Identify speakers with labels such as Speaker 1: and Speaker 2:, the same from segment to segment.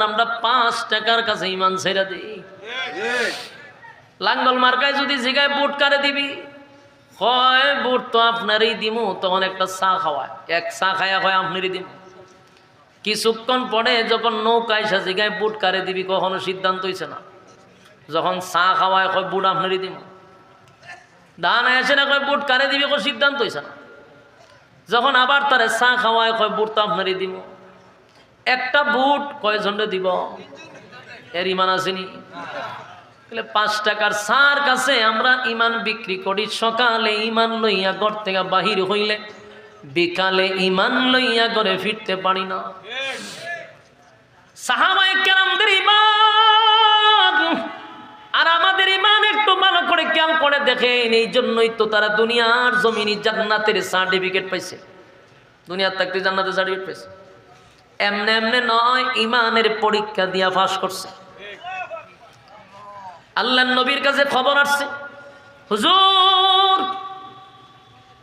Speaker 1: আমরা পাঁচ টাকার কাছে ইমান ছেড়ে দিই। লাঙ্গল মার্কায় যদি জিগায় বুট কারে দিবি? হয় বুট তো আপনারই দিমু, তখন একটা চা খাওয়ায় এক চা খায়া হয় আপনারই দিমু। কিছুক্ষণ পরে যখন নৌকায় সে জিগায় বুট কারে দিবি, কখনো সিদ্ধান্ত হইছে না। যখন চা খাওয়ায় কয়, বুট আপনারই দিমু। ধান আসে না কয়, বুট কারে দিবি? কয়, সিদ্ধান্ত হইছে না। যখন আবার তারে চা খাওয়ায় কয়, বুট তো আপনারই দিমু। একটা বুট কয়জনে দিব? এর ইমান আসেনি। তাহলে পাঁচ টাকার সার কাছে আমরা ইমান বিক্রি করি, সকালে ইমান লইয়া ঘর থেকে বাহির হইলে, বিকালে ইমান লইয়া ঘরে ফিরতে পারি না। সাহাবাই কেরামদের ইমান আর আমাদের ইমান একটু ভালো করে খেয়াল করে দেখেন, এই জন্যই তো তারা দুনিয়ার জমিনি জান্নাতের সার্টিফিকেট পাইছে। দুনিয়ার থাকতে জান্নাতের সার্টিফিকেট পাইছে। এমনে এমনে নয় ইমানের পরীক্ষা দিয়া ফাঁস করছে। আল্লাহ নবীর কাছে খবর আসছে, হুজুর,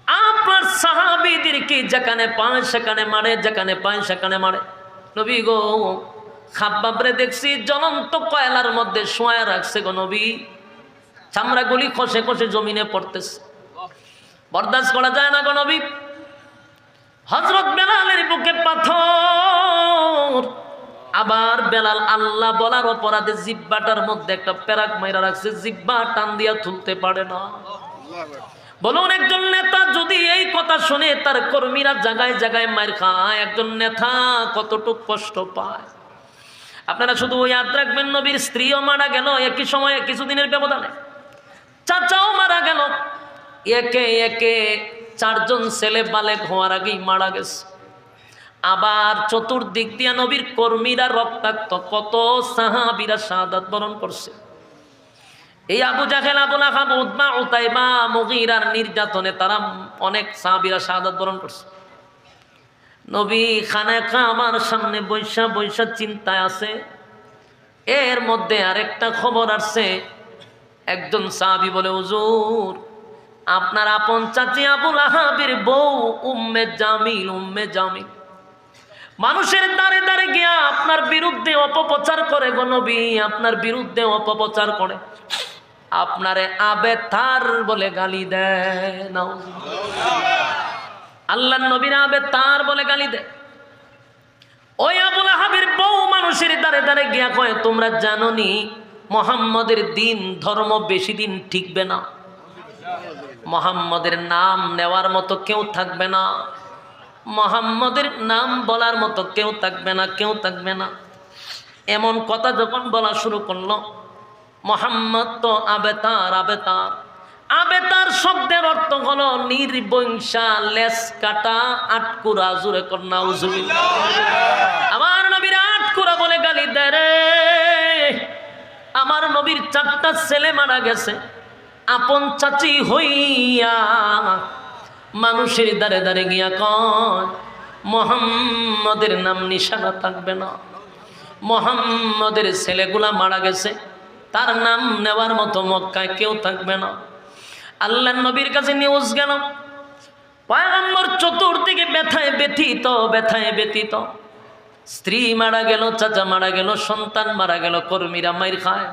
Speaker 1: আপনার সাহাবিদেরকে যেখানে পায় সেখানে মারে, যেখানে পায় সেখানে মারে? নবী গো, খাব্বাবরে দেখছি জ্বলন্ত কয়লার মধ্যে শোয়া রাখছে গো নবী। চামড়াগুলি খসে খসে জমিনে পড়তেছে। বরদাস্ত করা যায় না গো নবী। হজরত বেলালের বুকে পাথর। আবার বেলাল আল্লাহ বলার অপরাধে জিব্বাটার মধ্যে একটা প্যারাক মাইরা রাখছে, জিব্বা টান দিয়া তুলতে পারে না। বলুন, একজন নেতা যদি এই কথা শুনে তার কর্মীরা জায়গায় জায়গায় মার খায়, একজন নেতা কতটুক কষ্ট পায়? আপনারা শুধু ইয়াদ রাখবেন, নবীর স্ত্রীও মারা গেল, একই সময়ে কিছুদিনের ব্যবধানে। চাচাও মারা গেল। একে একে চারজন ছেলে বালেক হওয়ার আগেই মারা গেছে। আবার চতুর্দিক দিয়া নবীর কর্মীরা রক্তাক্ত, কত সাহাবিরা শাহাদাত বরণ করছে। এই আবু জাহেল আবুল নির্যাতনে তারা অনেক সাহাবিরা শাহাদাত বরণ করছে। নবী খানে খা আমার সামনে বৈশা বৈশা চিন্তায় আছে। এর মধ্যে আরেকটা খবর আসছে। একজন সাহাবি বলে, হুজুর আপনার আপন চাচি আবুল আহাবির বউ উম্মে জামিল উম্মে জামিল। মানুষের দ্বারে দ্বারে গিয়া আপনার বিরুদ্ধে অপপ্রচার করে গো নবী, আপনার বিরুদ্ধে অপপ্রচার করে। আপনারে আবে তার বলে গালি দেয় আল্লাহ নবীর আবে তার বলে গালি দেয়। ওই আবুল আহাবের বউ মানুষের দ্বারে দ্বারে গিয়া কয়, তোমরা জানো নি মোহাম্মদের দিন, ধর্ম বেশি দিন ঠিকবে না। মোহাম্মদের নাম নেওয়ার মতো কেউ থাকবে না। মোহাম্মদের নাম বলার মতো কেউ থাকবে না, কেউ থাকবে না। এমন কথা যখন বলা শুরু করল, মোহাম্মদ তো আবেতার আবেতার। আবেতার শব্দের অর্থ হলো নির্বংশা লেস কাটা, আটকুরা জুড়ে কন্যা আমার নবীর আটকুরা বলে গালি দেয় আমার নবীর চারটা ছেলে মারা গেছে। আপন চাচি হইয়া মানুষের দ্বারে দ্বারে গিয়া কয়, মোহাম্মদের নাম নিশানা থাকবে না। মোহাম্মদের ছেলেগুলা মারা গেছে। তার নাম নেওয়ার মতো মক্কায় কেউ থাকবে না। আল্লাহ নবীর কাছে নিউজ গেল। পয়গম্বর চতুর্দিকে ব্যথায় ব্যথিত ব্যথায় ব্যথিত। স্ত্রী মারা গেল, চাচা মারা গেল, সন্তান মারা গেল, কর্মীরা মাইর খায়।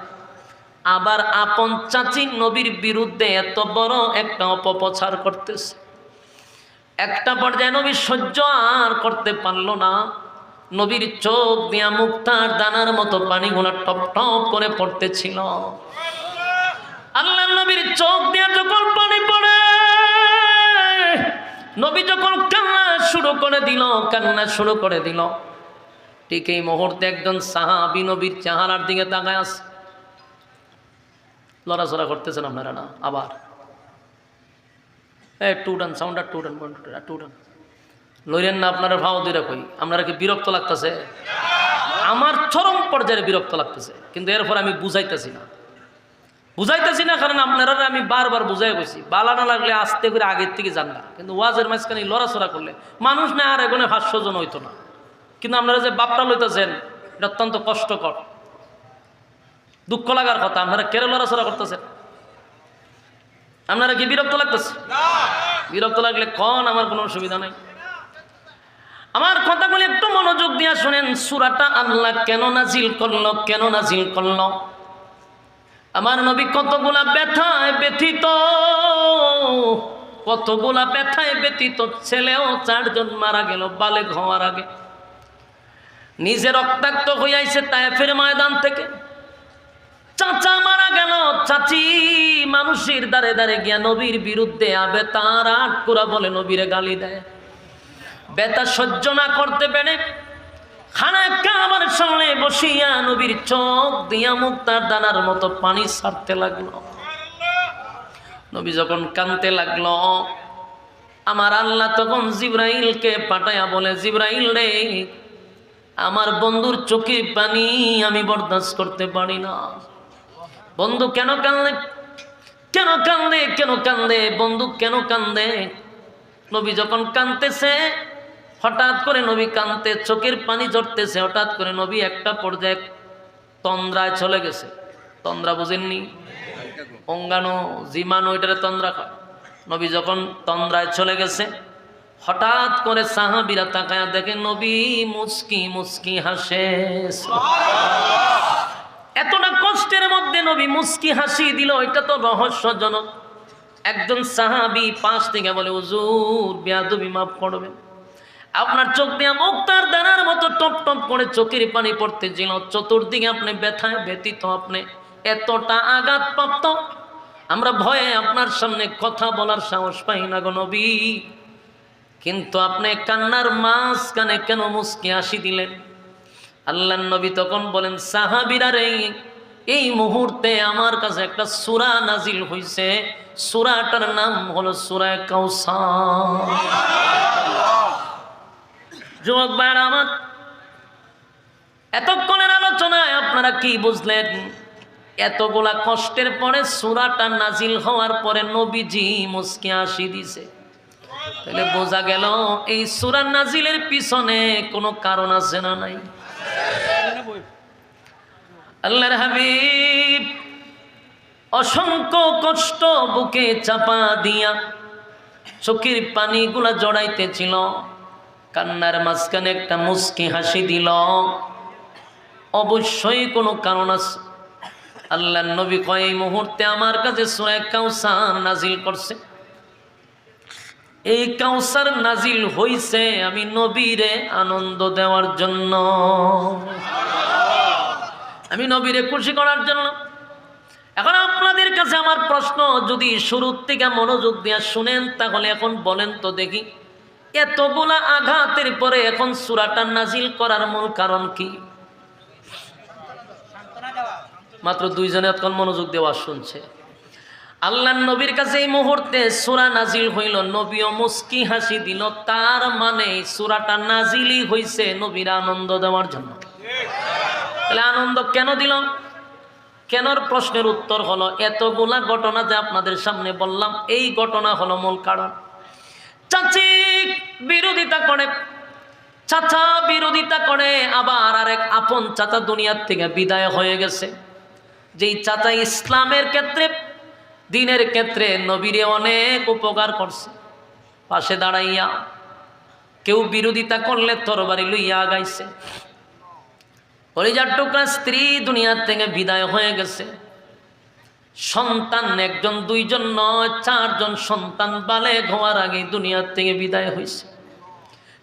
Speaker 1: আবার আপন চাচি নবীর বিরুদ্ধে এত বড় একটা অপপ্রচার করতেছে। একটা পর্যায়ে নবী সহ্য আর করতে পারল না। নবীর চোখ দিয়া মুক্তার দানার মতো পানিগুলো টপ টপ করে পড়তেছিল। আল্লাহ নবীর চোখ দিয়া যখন পানি পড়ে, নবী যখন কান্না শুরু করে দিল, কান্না শুরু করে দিল। ঠিক এই মুহূর্তে একজন সাহাবি নবীর চেহারার দিকে তাকায় আস লড়াচড়া করতেছেন আপনারা না? আবার। এ টু ডান সাউন্ড আর টু ডান টু ডান লইলেন না, আপনারা ভাও দুইরা কই? আপনারা কি বিরক্ত লাগতেছে? আমার চরম পর্যায়ে বিরক্ত লাগতেছে, কিন্তু এরপর আমি বুঝাইতেছি না। বুঝাইতেছি না, কারণ আপনারা আমি বারবার বুঝাই গেছি বালা না লাগলে আস্তে করে আগের থেকে যান না। কিন্তু ওয়াজের মাঝখানে লড়াচড়া করলে মানুষ না, আর এখানে পাঁচশো জন হইতো না। কিন্তু আপনারা যে বাপটা লইতেছেন, এটা অত্যন্ত কষ্টকর। দুঃখ লাগার কথা আপনারা কেড়ে লড়াচড়া করতেছেন। আপনারা কি বিরক্ত লাগতেছে? বিরক্ত লাগলে কন আমার কোনো অসুবিধা নাই। আমার কথাগুলি একটু মনোযোগ দিয়া শুনেন সুরাটা আল্লাহ কেন নাজিল করল কেন নাজিল করল? আমার নবী কতগুলা ব্যথায় ব্যথিত কতগুলা ব্যথায় ব্যথিত ছেলেও চারজন মারা গেল বালেক হওয়ার আগে। নিজে রক্তাক্ত হইয়াছে তায়েফের ময়দান থেকে। চাচা মারা গেল, চাচি। মানুষের দ্বারে দ্বারে গিয়া নবীর বিরুদ্ধে আবে তার আট কুরা বলে নবীরে গালি দেয়। বেতা সহ্য না করতে পেরে খানা কাবার সামনে বসিয়া নবীর চোখ দিয়া মুক্তার দানার মতো পানি ছাড়তে লাগল। নবী যখন কানতে লাগল, আমার আল্লাহ তখন জিব্রাইলকে পাঠায়া বলে, জিব্রাইল রে, আমার বন্ধুর চোখে পানি আমি বরদাস্ত করতে পারি না। বন্ধু কেন কান্দে? কেন কান্দে? কেন কান্দে? বন্ধু কেন কান্দে? নবী যখন কানতেছে হঠাৎ করে নবী কানতে চোখের পানি ঝরতেছে, হঠাৎ করে নবী একটা পর্যায়ে তন্দ্রায় চলে গেছে। তন্দ্রা বুঝেননি? অঙ্গাণু, জীবাণু, এটারে তন্দ্রা কয়। নবী যখন তন্দ্রায় চলে গেছে, হঠাৎ করে সাহাবিরা তাকায়া দেখে, নবী মুস্কি মুস্কি হাসে। এতটা কষ্টের মধ্যে নবী মুস্কি হাসি দিল, এটা তো রহস্যজনক। একজন সাহাবি পাশ থেকে বলে, হুজুর, বেয়াদবি মাফ করবেন। আপনার চোখ দিয়ে মুক্তার দানার মতো টপ টপ করে চোখের পানি পড়তেছিল চতুর্দিকে আপনি ব্যথায় ব্যতীত আপনি এতটা আঘাত প্রাপ্ত। আমরা ভয়ে আপনার সামনে কথা বলার সাহস পাই না গো নবী। কিন্তু আপনি কান্নার মাঝখানে কেন মুসকি হাসি দিলেন? আল্লাহ নবী তখন বলেন, সাহাবিরা রে, এই মুহূর্তে আমার কাছে একটা সুরা নাজিল হইছে। সুরাটার নাম হলো যুবক ভাইরা আমার, এতক্ষণের আলোচনায় আপনারা কি বুঝলেন? এতগুলা কষ্টের পরে সুরাটা নাজিল হওয়ার পরে নবীজি মুসকি আসি দিছে। তাহলে বোঝা গেল, এই সুরা নাজিলের পিছনে কোনো কারণ আছে না নাই? আল্লাহর হাবিব, অসংখ্য কষ্ট বুকে চাপা দিয়া চোখের পানিগুলা জড়াইতেছিল। কান্নার মাঝখানে একটা মুস্কি হাসি দিল। অবশ্যই কোনো কারণ আছে। আল্লাহ নবী কয়, এই মুহূর্তে আমার কাছে সোয়া কাউসার নাজিল করছে। এই কাউসার নাজিল হইছে আমি নবীরে আনন্দ দেওয়ার জন্য। আমি নবীরে খুশি করার জন্য। এখন আপনাদের কাছে আমার প্রশ্ন, যদি শুরুর থেকে মনোযোগ দিয়ে শুনেন, তাহলে এখন বলেন তো দেখি, এতগুলা আঘাতের পরে এখন সুরাটা নাজিল করার মূল কারণ কি? মাত্র দুইজনে এখন মনোযোগ দেওয়া শুনছে। আল্লাহ নবীর কাছে এই মুহূর্তে সুরা নাজিল হইল। নবী ও মুস্কি হাসি দিল। তার মানে সুরাটা নাজিলই হইছে নবীর আনন্দ দেওয়ার জন্য। তাহলে আনন্দ কেন দিল? কেনর প্রশ্নের উত্তর হলো, এতগুলা ঘটনা যে আপনাদের সামনে বললাম, এই ঘটনা হলো মূল কারণ। চাচি বিরোধিতা করে, চাচা বিরোধিতা করে, আবার আরেক আপন চাচা দুনিয়ার থেকে বিদায় হয়ে গেছে। যেই চাচা ইসলামের ক্ষেত্রে দিনের ক্ষেত্রে নবীরে অনেক উপকার করছে। পাশে দাঁড়াইয়া কেউ বিরোধিতা করলে তরবারি লইয়া গাইছে কলিজার টুকরা স্ত্রী দুনিয়ার থেকে বিদায় হয়ে গেছে। সন্তান একজন, দুইজন নয়, চারজন সন্তান বালে ঘোয়ার আগে দুনিয়ার থেকে বিদায় হয়েছে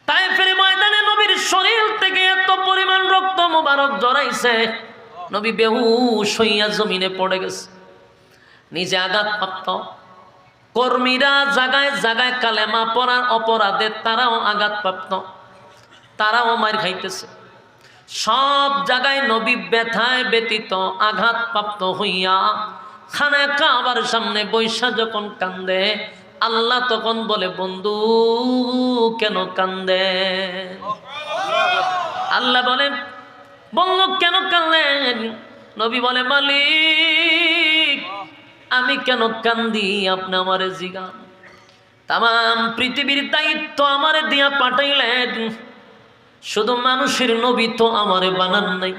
Speaker 1: তাই ফেরে ময়দানে নবীর শরীর থেকে এত পরিমাণ রক্ত মোবারক জড়াইছে, নবী বেহুশ হইয়া জমিনে পড়ে গেছে। নিজে আঘাতপ্রাপ্ত কর্মীরা জাগায় জাগায় কালেমা পড়ার অপরাধে তারাও আঘাতপ্রাপ্ত। তারাও মার খাইতেছে। সব জায়গায় নবী ব্যথায় ব্যতীত আঘাতপ্রাপ্ত হইয়া খানা কাবার সামনে বৈশা যখন কান্দে, আল্লাহ তখন বলে, বন্ধু, কেন কান্দে? আল্লাহ বলে, বন্ধু, কেন কানলেন নবী বলে, মালিক আমি কেন কান্দি? আপনি আমারে জিগান। তাম পৃথিবীর দায়িত্ব আমারে দিয়া পাঠাইলেন। শুধু মানুষের নবী তো আমারে বানান নাই।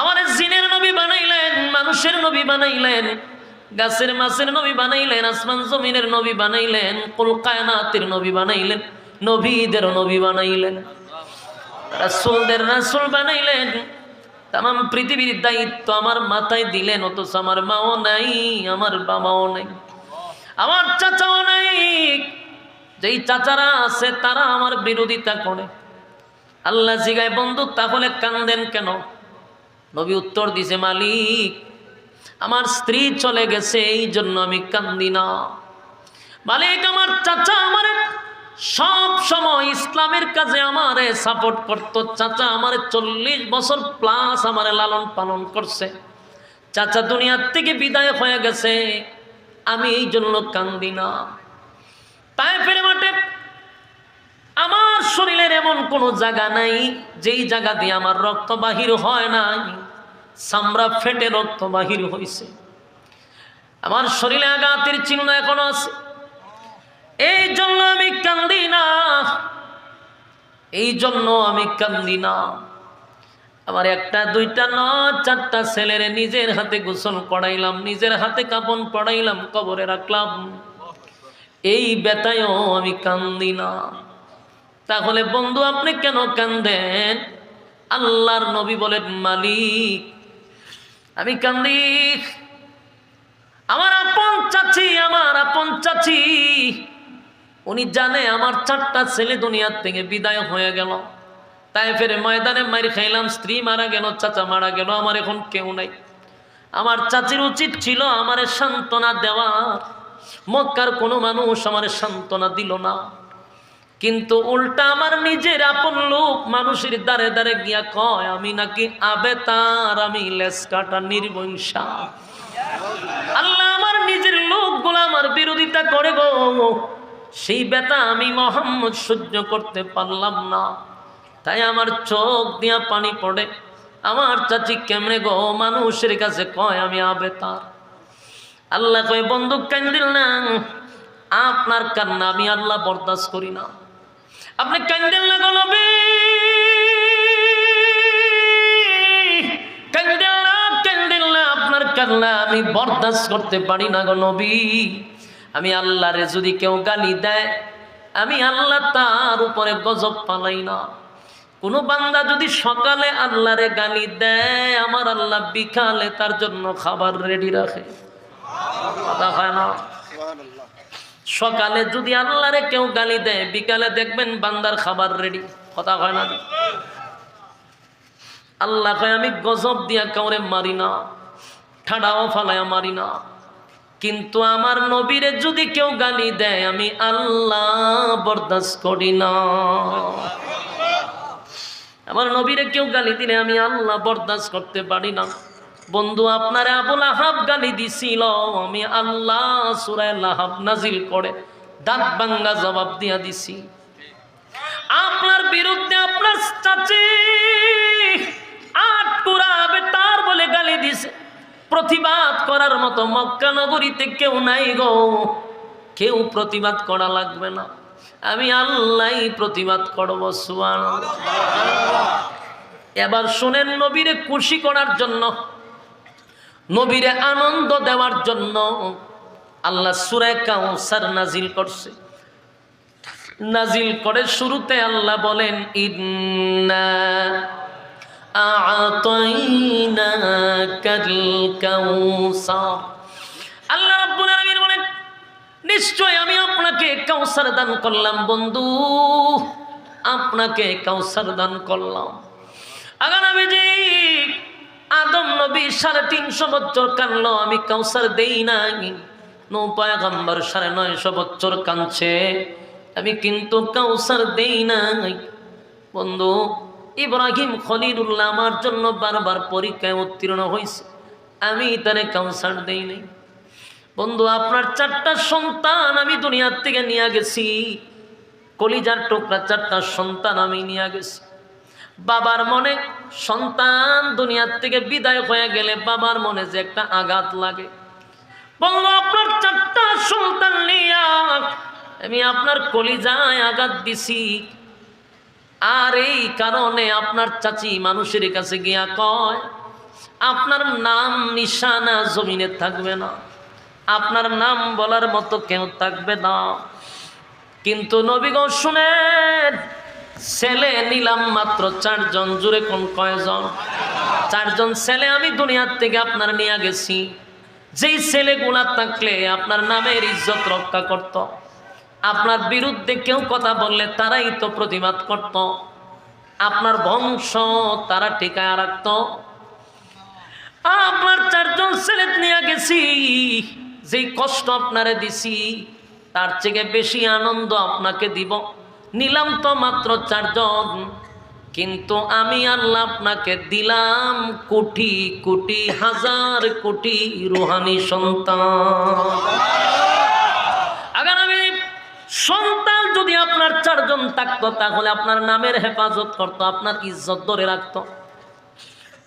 Speaker 1: আমার জিনের নবী বানাইলেন, মানুষের নবী বানাইলেন, গাছের মাছের নবী বানাইলেন, আসমান জমিনের নবী বানাইলেন, কুল কায়নাতের নবী বানাইলেন, নবীদের নবী বানাইলেন। রাসুলদের রাসুল বানাইলেন। তাম পৃথিবীর দায়িত্ব আমার মাথায় দিলেন, অথচ আমার মাও নাই, আমার বাবাও নাই, আমার চাচাও নাই। যেই চাচারা আছে, তারা আমার বিরোধিতা করে। আল্লাহ জিগায়, বন্ধু, তাহলে কান্দেন কেন? নবী উত্তর দিছে, মালিক, আমার স্ত্রী চলে গেছে এই জন্য আমি কান্দি না। মালিক, আমার চাচা আমার সব সময় ইসলামের কাজে আমারে সাপোর্ট করতো। চাচা, আমার চল্লিশ বছর প্লাস আমারে লালন পালন করছে। চাচা, দুনিয়ার থেকে বিদায় হয়ে গেছে। আমি এই জন্য কান্দি না। তাই ফেরে মাঠে। আমার শরীরের এমন কোনো জায়গা নাই, যেই জায়গা দিয়ে আমার রক্ত বাহির হয় নাই। চামড়া ফেটে রক্ত বাহির হয়েছে আমার শরীরে আঘাতের চিহ্ন এখনও আছে। এই জন্য আমি কান্দি না। এই জন্য আমি কান্দি না। আমার একটা, দুইটা ন, চারটা ছেলের নিজের হাতে গোসল পড়াইলাম নিজের হাতে কাপন পড়াইলাম কবরে রাখলাম। এই বেতায়ও আমি কান্দি না। তাহলে বন্ধু, আপনি কেন কান্দেন? আল্লাহর নবী বলেন, মালিক, আমি কান্দি। আমার আপন চাচি, আমার আপন চাচি উনি জানে আমার চারটা ছেলে দুনিয়ার থেকে বিদায় হয়ে গেল। তাই ফেরে ময়দানে মারি খাইলাম, স্ত্রী মারা গেল, চাচা মারা গেল, আমার এখন কেউ নাই। আমার চাচির উচিত ছিল আমার সান্ত্বনা দেওয়া। মক্কার কোনো মানুষ আমার সান্ত্বনা দিল না। কিন্তু উল্টা আমার নিজের আপন লোক মানুষের দ্বারে দ্বারে গিয়া কয়, আমি নাকি আবে তার আমি লেস কাটা নির্বংসা আল্লাহ আমার নিজের লোকগুলো আমার বিরোধিতা করে গো। সেই বেতা আমি মোহাম্মদ সহ্য করতে পারলাম না। তাই আমার চোখ দিয়া পানি পড়ে। আমার চাচি কেমনে গো মানুষের কাছে কয়, আমি আবে তার আল্লাহ কয়, বন্দুক কান্দিল না। আপনার কান্না আমি আল্লাহ বরদাস্ত করি না। আপনি কান্দেন না গলবে কান্দেন না কান্দেন না। আপনার কান্না আমি বরদাস্ত করতে পারি না গো নবী। আমি আল্লাহরে যদি কেউ গালি দেয়, আমি আল্লাহ তার উপরে গজব পালাই না। কোনো বান্দা যদি সকালে আল্লাহরে গালি দেয়, আমার আল্লাহ বিকালে তার জন্য খাবার রেডি রাখে। সকালে যদি আল্লাহরে কেউ গালি দেয়, বিকালে দেখবেন বান্দার খাবার রেডি কথা হয় না? আল্লাহ কয়, আমি গজব দিয়া কাউরে মারি না, ঠাডাও ফালায়া মারি না। কিন্তু আমার নবীরে যদি কেউ গালি দেয়, আমি আল্লাহ বরদাস্ত করি না। আমার নবীরে কেউ গালি দিলে আমি আল্লাহ বরদাস্ত করতে পারি না। বন্ধু, আপনারে আবুল আহাব গালি দিছিল। আমি আল্লাহ সুরায় লাহাব নাজিল করে দাঁত বাঙ্গা জবাব দিয়া দিছি। আপনার বিরুদ্ধে আপনার চাচি আট পুরাবে তার বলে গালি দিছে। প্রতিবাদ করার মতো মক্কা নগরীতে কেউ নাই গো। কেউ প্রতিবাদ করা লাগবে না। আমি আল্লাহ প্রতিবাদ করব সুয়ান এবার শোনেন, নবীরে খুশি করার জন্য, নবীরে আনন্দ দেওয়ার জন্য আল্লাহ সুরে কাউসার নাজিল করছে। নাজিল করে শুরুতে আল্লাহ বলেন, ইন্না আ'তাইনাকাল কাউসার আল্লাহ রাব্বুল আলামিন বলেন নিশ্চয় আমি আপনাকে কাউসার দান করলাম, বন্ধু। আপনাকে কাউসার দান করলাম। আগানাবিজি আদম নবী সাড়ে তিনশো বছর কানলো আমি কাউসার দেই নাই। নৌপায়গম্বর সাড়ে নয়শো বছর কানছে আমি কিন্তু কাউসার দেই নাই। বন্ধু ইব্রাহিম খলিলুল্লাহ আমার জন্য বারবার পরীক্ষায় উত্তীর্ণ হয়েছে আমি তারে কাউসার দেই নাই। বন্ধু, আপনার চারটা সন্তান আমি দুনিয়ার থেকে নিয়ে গেছি। কলিজার টুকরা চারটা সন্তান আমি নিয়ে গেছি। বাবার মনে সন্তান দুনিয়ার থেকে বিদায় হয়ে গেলে বাবার মনে যে একটা আঘাত লাগে। বলল আপনার চারটা সন্তান নিয়ে আমি আপনার কলিজায় আঘাত দিছি। আর এই কারণে আপনার চাচি মানুষের কাছে গিয়া কয়, আপনার নাম নিশানা জমিনে থাকবে না। আপনার নাম বলার মতো কেউ থাকবে না। কিন্তু নবীগ শুনেন, ছেলে নিলাম মাত্র চারজন, জুড়ে কোন কয়জন? চারজন ছেলে আমি দুনিয়ার থেকে আপনার নিয়ে গেছি। যেই ছেলেগুলা থাকলে আপনার নামের ইজ্জত রক্ষা করত। আপনার বিরুদ্ধে কেউ কথা বললে তারাই তো প্রতিবাদ করত। আপনার বংশ তারা টিকায় রাখত। আপনার চারজন ছেলে নিয়ে গেছি, যেই কষ্ট আপনারে দিছি, তার থেকে বেশি আনন্দ আপনাকে দিব। নিলাম তো মাত্র চারজন, কিন্তু আমি আল্লাহ আপনাকে দিলাম কোটি কোটি, হাজার কোটি রুহানি সন্তান। সন্তান যদি আপনার চারজন থাকতো, তাহলে আপনার নামের হেফাজত করতো, আপনার ইজ্জত ধরে রাখতো।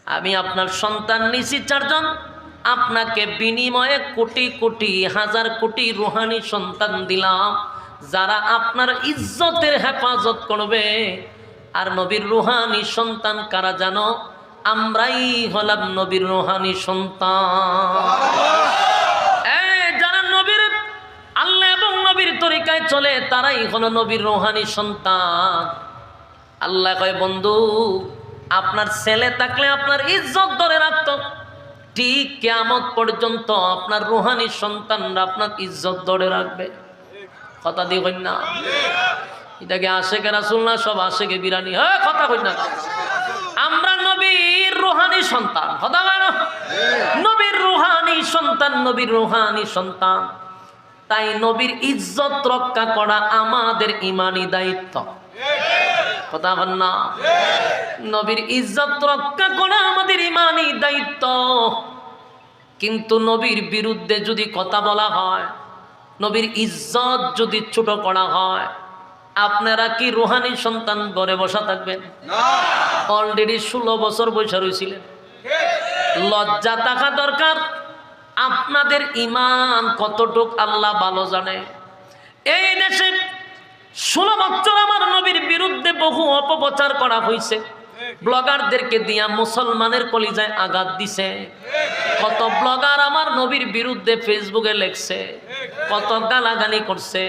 Speaker 1: আমি আপনার সন্তান নিছি চারজন, আপনাকে বিনিময়ে কোটি কোটি, হাজার কোটি রুহানি সন্তান দিলাম, যারা আপনার ইজ্জতের হেফাজত করবে। আর নবীর রুহানি সন্তান কারা জানো? আমরাই হলাম নবীর রুহানি সন্তান। তরিকায় চলে, তারাই হলো নবীর রোহানি সন্তান। আল্লাহ কয়, বন্ধু, আপনার ছেলে থাকলে আপনার ইজ্জত ধরে রাখত। ঠিক কেমত পর্যন্ত আপনার রুহানি সন্তানরা আপনার ইজ্জত ধরে রাখবে। কথা দিয়ে কই না। এটাকে আশেকে রাসুল না সব আসে কে বিরানি? হ্যাঁ কথা কই না। আমরা নবীর রুহানি সন্তান, কথা নবীর রুহানি সন্তান, নবীর রোহানি সন্তান। তাই নবীর ইজ্জত রক্ষা করা আমাদের ইমানি দায়িত্ব। কথা বল না। নবীর ইজ্জত রক্ষা করা আমাদের ইমানি দায়িত্ব। কিন্তু নবীর বিরুদ্ধে যদি কথা বলা হয় নবীর ইজ্জত যদি ছোট করা হয় আপনারা কি রুহানি সন্তান ঘরে বসা থাকবেন? অলরেডি ষোলো বছর বৈশা রয়েছিলেন লজ্জা থাকা দরকার। আপনাদের ইমান কতটুক আল্লাহ ভালো জানে? এই দেশে ষোলো বছর আমার নবীর বিরুদ্ধে বহু অপপ্রচার করা হয়েছে। ব্লগারদেরকে দিয়া মুসলমানের কলিজায় আঘাত দিছে। কত ব্লগার আমার নবীর বিরুদ্ধে ফেসবুকে লেখছে। কত গালাগালি করছে।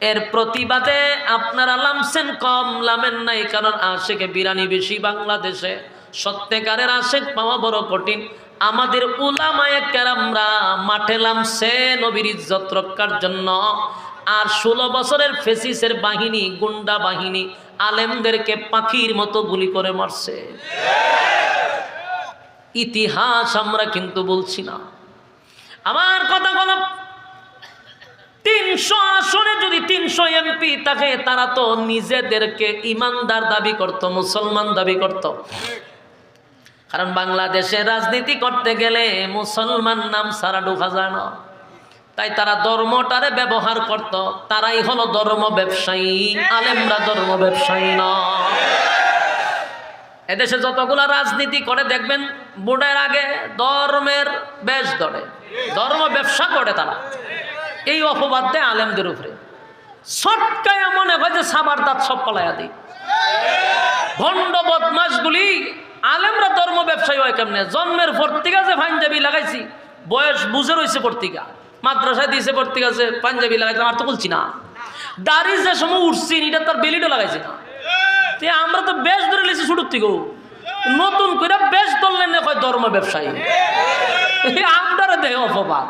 Speaker 1: এর প্রতিবাদে আপনারা লামছেন কম, লামেন নাই, কারণ আশেকে বিরানি বেশি বাংলাদেশে। সত্যিকারের আশেক পাওয়া বড় কঠিন। আমাদের উলামায়ে কেরামরা মাঠে লামছে নবীর ইজ্জত রক্ষার জন্য। আর ষোলো বছরের ফেসিসের বাহিনী, গুন্ডা বাহিনী আলেমদেরকে পাখির মতো গুলি করে মারছে। ইতিহাস আমরা কিন্তু বলছি না। আমার কথা বলো, তিনশো আসনে যদি তিনশো এমপি থাকে, তারা তো নিজেদেরকে ইমানদার দাবি করত, মুসলমান দাবি করত। কারণ বাংলাদেশে রাজনীতি করতে গেলে মুসলমান নাম সারা ঢোকা যায় না। তাই তারা ধর্মটারে ব্যবহার করত। তারাই হলো ধর্ম ব্যবসায়ী। আলেমরা ধর্ম ব্যবসায়ী না। এদেশে যতগুলা রাজনীতি করে, দেখবেন বুড়ের আগে ধর্মের বেশ ধরে। ধর্ম ব্যবসা করে তারা। এই অপবাদ দেয় আলেমদের উপরে। সটকায় মনে হয় যে সাবার দাঁত সব পলাইয়া দিই। ভণ্ড বদমাসগুলি আলেমরা ধর্ম ব্যবসায়ী হয় কেমনে? জন্মের পত্রিকা যে পাঞ্জাবি লাগাইছি, বয়স বুঝে রয়েছে পত্রিকা মাদ্রাসায় দিয়েছে পত্রিকা যে পাঞ্জাবি লাগাইছে আমার তো বলছি না। দাড়ি যে সময় উঠছি, এটা তার বেলিটা লাগাইছি না। আমরা তো বেশ ধরে লেছি শুরুর থেকেও। নতুন করে বেশ ধরলেন না কয় ধর্ম ব্যবসায়ী। আমরা দেহ অপবাদ।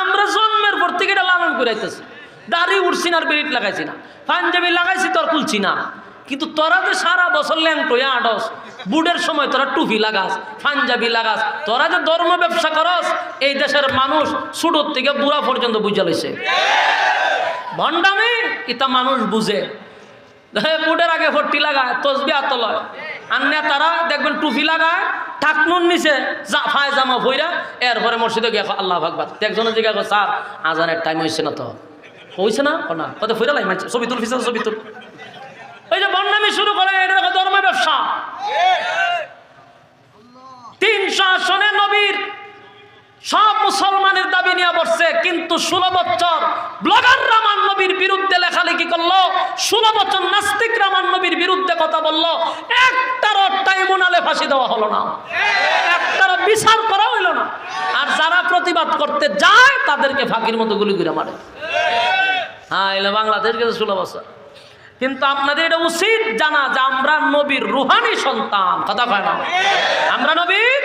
Speaker 1: আমরা জন্মের পর থেকে এটা লালন করাইতেছি দাড়ি উঠছি না আর বেলিট লাগাইছি না। পাঞ্জাবি লাগাইছি তোর খুলছি না। কিন্তু তোরা যে সারা বছর ল্যাংটোয়া আডস বুডের সময় তোরা টুপি লাগাস, পাঞ্জাবি লাগাস, তোরা যে ধর্ম ব্যবসা করস, এই দেশের মানুষ ছোটোর থেকে বুড়া পর্যন্ত বুঝা লইছে। ভণ্ডামি, ইতা মানুষ বুঝে। বুডের আগে ভর্তি লাগায়, তসবি আতলয়। আন্যা তারা দেখবেন টুপি লাগায়, ঠাকনুন নিচে ফায় জামা ভইরা, এরপরে মসজিদে গিয়ে আল্লাহ ভাগবাদ একজনের জিজ্ঞা কো স্যার, আজানের টাইম হয়েছে না তো। হয়েছে না? না। কত মানছে ছবি তুল ছবি তুল। ওই যে বন্যামি শুরু করে, এটা দেখো ধর্ম ব্যবসা। তিনশো আসনে নবীর সব মুসলমানের দাবি নিয়ে বসছে, কিন্তু ষোলো বছর ব্লগার রামান নবীর বিরুদ্ধে লেখালেখি করল, ষোলো বছর নাস্তিক রামান নবীর বিরুদ্ধে কথা বলল, একটারও ট্রাইব্যুনালে ফাঁসি দেওয়া হলো না। একটারও বিচার করা হইল না। আর যারা প্রতিবাদ করতে যায়, তাদেরকে ফাঁকির মতো গুলি করে মারে। হ্যাঁ এলে বাংলাদেশ গেছে ষোলো বছর। কিন্তু আপনাদের এটা উচিত জানা যে আমরা নবীর রুহানি সন্তান। কথা কয় না। আমরা নবীর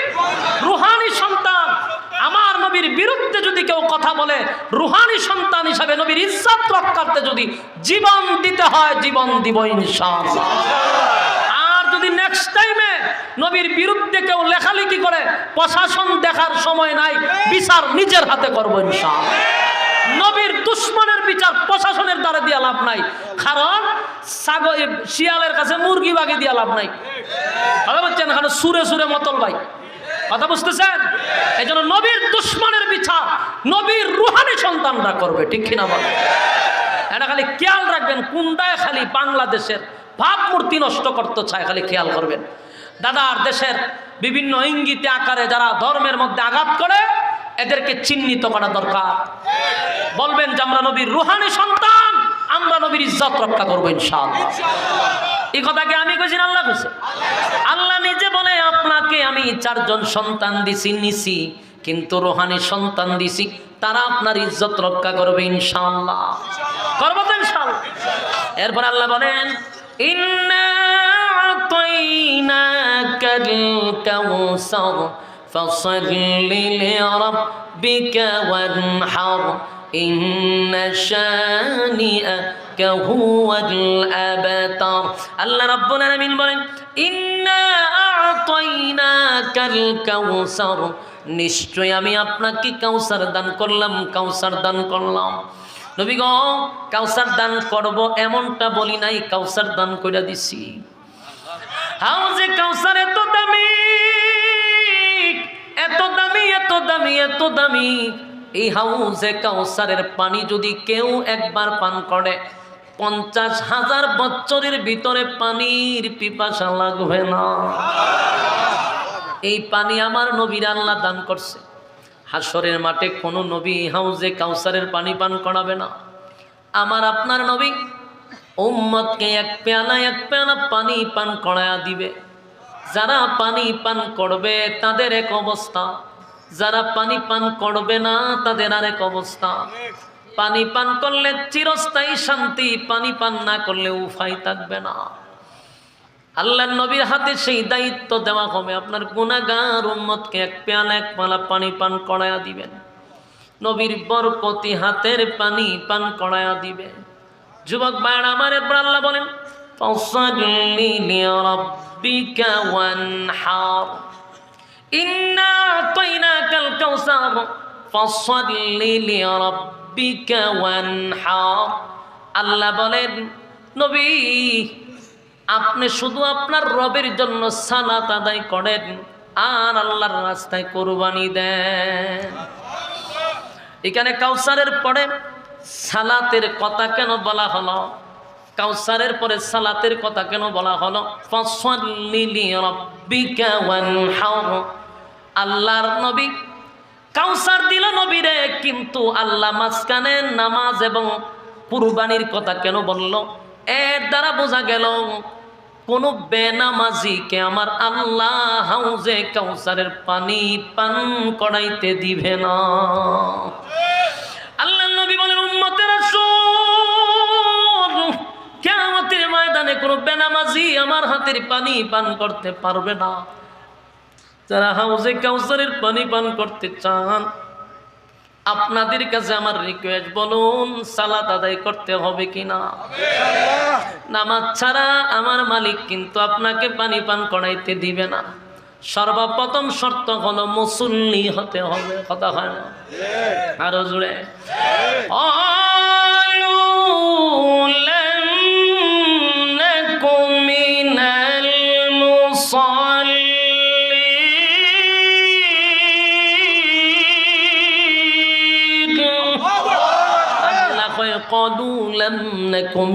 Speaker 1: রুহানি সন্তান। আমার নবীর বিরুদ্ধে যদি কেউ কথা বলে, রুহানি সন্তান হিসাবে নবীর ইজ্জত রক্ষার্থে যদি জীবন দিতে হয়, জীবন দিব ইনশাআল্লাহ। আর যদি নেক্সট টাইমে নবীর বিরুদ্ধে কেউ লেখালেখি করে, প্রশাসন দেখার সময় নাই, বিচার নিজের হাতে করব ইনশাআল্লাহ। নবীর দুশ্মনের বিচার প্রশাসনের দ্বারা দিয়া লাভ নাই। কারণ ছাগল শিয়ালের কাছে মুরগি বাগে দিয়া লাভ নাই। কথা বলছেন এখানে সুরে সুরে মতল ভাই। কথা বুঝতেছেন? এই জন্য নবীর দুশ্মনের বিচার নবীর রুহানি সন্তানরা করবে, ঠিক কিনা বলে এটা খালি খেয়াল রাখবেন কোনটায় খালি বাংলাদেশের ভাবমূর্তি নষ্ট করতে চায়, খালি খেয়াল করবেন। দাদার দেশের বিভিন্ন ইঙ্গিতে আকারে যারা ধর্মের মধ্যে আঘাত করে, এদেরকে চিহ্নিত করা দরকার। বলবেন যে আমরা নবীর রুহানি সন্তান আমরা নবীর ইজ্জত রক্ষা করব ইনশাআল্লাহ। এই কথাকে আমি কইছি আল্লাহ কইছে? আল্লাহ নিজে বলে আপনাকে আমি চারজন সন্তান দিছি নিছি কিন্তু রোহানি সন্তান দিছি তারা আপনার ইজ্জত রক্ষা করবে ইনশাআল্লাহ। করব তো ইনশাআল্লাহ। এরপর আল্লাহ বলেন কাউসার আল্লাহ নিশ্চয় আমি আপনাকে কাউসার দান করলাম, কাউসার দান করলাম। নবী গ, কাউসার দান করব এমনটা বলি নাই, কাউসার দান কইরা দিছি। হাউজে কাউসার এত দামি এত দামি এত দামি এত দামি। এই হাউজে কাউসারের পানি যদি কেউ একবার পান করে, পঞ্চাশ হাজার বছরের ভিতরে পানির পিপাসা লাগবে না। এই পানি আমার নবীর আল্লাহ দান করছে। হাসরের মাঠে কোনো নবী হাউজে কাউসারের পানি পান করাবে না। আমার আপনার নবী উম্মতকে এক পেয়ালা এক পেয়ালা পানি পান করায়া দিবে। যারা পানি পান করবে, তাদের এক অবস্থা। যারা পানি পান করবে না, তাদের আরেক অবস্থা। পানি পান করলে চিরস্থায়ী শান্তি, পানি পান না করলে উফাই থাকবে না। আল্লাহ নবীর হাতে সেই দায়িত্ব দেওয়া হবে। আপনার গুণাগার উম্মতকে এক পেয়ালা এক পালা পানি পান করায়া দিবেন। নবীর বরকতি হাতের পানি পান করায়া দিবে যুবক ভাইয়ের, আমার এরপর আল্লাহ বলেন ফসল্লি লিরাব্বিকা ওয়ানহার। ওয়ানহার আল্লাহ বলেন, নবী, আপনি শুধু আপনার রবের জন্য সালাত আদায় করেন, আর আল্লাহর রাস্তায় কোরবানি দেন। এখানে কাউসারের পরে সালাতের কথা কেন বলা হলো? কাউসারের পরে সালাতের কথা কেন বলা হলো? ফসল্লি লিরাব্বিকা ওয়ানহার আল্লাহর নবী। কাউসার দিল নবীরে, কিন্তু আল্লাহ মাঝখানে নামাজ এবং কুরবানির কথা কেন বলল? এর দ্বারা বোঝা গেল, কোন বেনামাজিকে আমার আল্লাহ হাউজে কাউসারের পানি পান করাইতে দিবে না। আল্লাহ নবী বলেন, উম্মতের কেমতের ময়দানে কোনো বেনামাজি আমার হাতের পানি পান করতে পারবে না। যারা হাউজে কাউসারের পানি পান করতে চান, আপনাদের কাছে আমার রিকোয়েস্ট বলুন সালাদ আদায় করতে হবে কিনা? নামাজ ছাড়া আমার মালিক কিন্তু আপনাকে পানি পান করাইতে দিবে না। সর্বপ্রথম শর্ত হলো মুসল্লি হতে হবে, কথা হয় না? আরও জুড়ে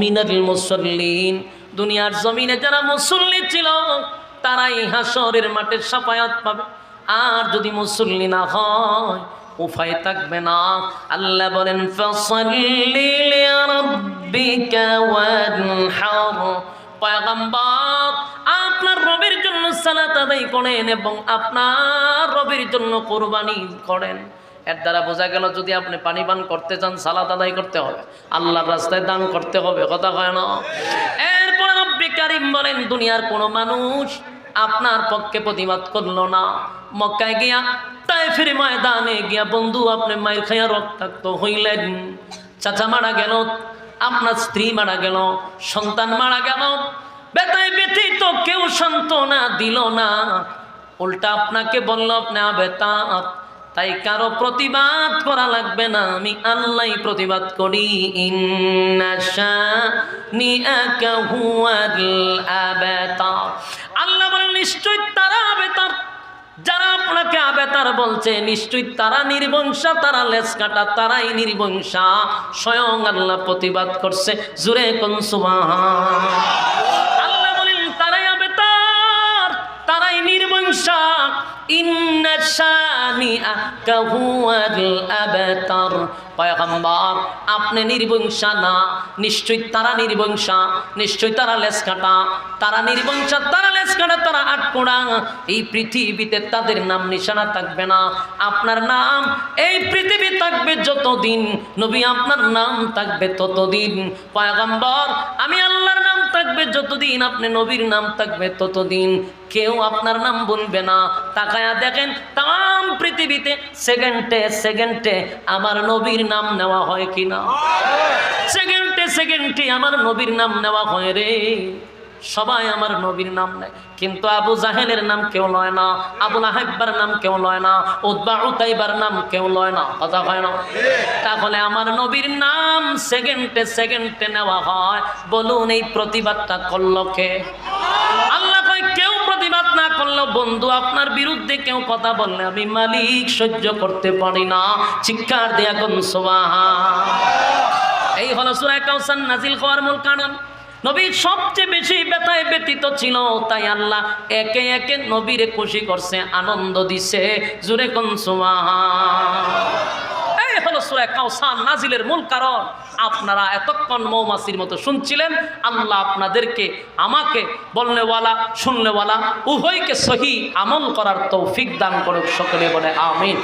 Speaker 1: মিনাল মুসল্লিন। দুনিয়ার জমিনে যারা মুসল্লি ছিল, তারাই হাসরের মাঠে সাফায়াত পাবে। আর যদি মুসল্লি না হয় উফায় থাকবে না। আল্লাহ বলেন পয়গম্বর, আপনার রবের জন্য সালাত আদায় করেন এবং আপনার রবের জন্য কোরবানি করেন। এর দ্বারা বোঝা গেল যদি আপনি পানি পান করতে চান সালাদ আদায় করতে হবে। আল্লাহর রাস্তায় দান করতে হবে, কথা কয় না? এরপরে রব্বি কারিম বলেন, দুনিয়ার কোনো মানুষ আপনার পক্ষে প্রতিবাদ করল না। মক্কায় গিয়া তাই তাইফের ময়দানে গিয়া, বন্ধু, আপনি মায়ের খাইয়া রক্তাক্ত হইলেন। চাচা মারা গেল, আপনার স্ত্রী মারা গেল, সন্তান মারা গেল। বেতায় ব্যতীত কেউ সান্ত্বনা দিল না। উল্টা আপনাকে বলল, আপনি আবেতা তাই কারও প্রতিবাদ করা লাগবে না। আমি আল্লাহ প্রতিবাদ করি। আল্লাহ বলেন নিশ্চয় তারা আবেতার। যারা আপনাকে আবেতার বলছে, নিশ্চয়ই তারা নির্বংশা, তারা লেস কাটা তারাই নির্বংশা। স্বয়ং আল্লাহ প্রতিবাদ করছে। জুরে কোন আল্লাহ বলেন, তারাই আবেতার, তারাই নির্বংশা। ইন্না শানিআকা হুয়াল আবতার পয়গম্বর, আপনি নির্বংশা না। নিশ্চয়ই তারা নির্বংশা, নিশ্চয়ই তারা লেস কাটা তারা নির্বংশা, তারা লেস কাটা তারা আটকোড়া এই পৃথিবীতে তাদের নাম নিশানা থাকবে না। আপনার নাম এই পৃথিবী থাকবে যতদিন। নবী, আপনার নাম থাকবে ততদিন। পয়গম্বর, আমি আল্লাহর নাম থাকবে যতদিন। আপনি নবীর নাম থাকবে ততদিন। কেউ আপনার নাম বলবে না। তাকায়া দেখেন, তাম পৃথিবীতে সেকেন্ডে সেকেন্ডে আমার নবীর নাম নেওয়া হয় কিনা? সেকেন্ডে সেকেন্ডে আমার নবীর নাম নেওয়া হয় রে। সবাই আমার নবীর নাম নেয়। কিন্তু আবু জাহেলের নাম কেউ লয় না, আবুল আহেব্বার নাম কেউ লয় না উদ্বা উতাইবার নাম কেউ লয় না। কথা হয় না? তাহলে আমার নবীর নাম সেকেন্ডে সেকেন্ডে নেওয়া হয়। বলুন এই প্রতিবাদটা করল কে? প্রতিবাদ বন্ধু, আপনার বিরুদ্ধে কেউ কথা বললে আমি মালিক সহ্য করতে পারি না। চিৎকার দেয়া কোন সোবাহা এই হলো সুরায় কাউসান নাজিল হওয়ার মূল কারণ। নবী সবচেয়ে বেশি ব্যথায় ব্যতীত ছিল, তাই আল্লাহ একে একে নবীরে খুশি করছে, আনন্দ দিছে। জুরে কোন এই হলো সুরায় কাউসান নাজিলের মূল কারণ, আপনারা এতক্ষণ মৌমাছির মতো শুনছিলেন, আল্লাহ আপনাদেরকে, আমাকে বলনেওয়ালা শুনলেওয়ালা উভয়কে সহি আমল করার তৌফিক দান করুক, সকলে বলে আমিন।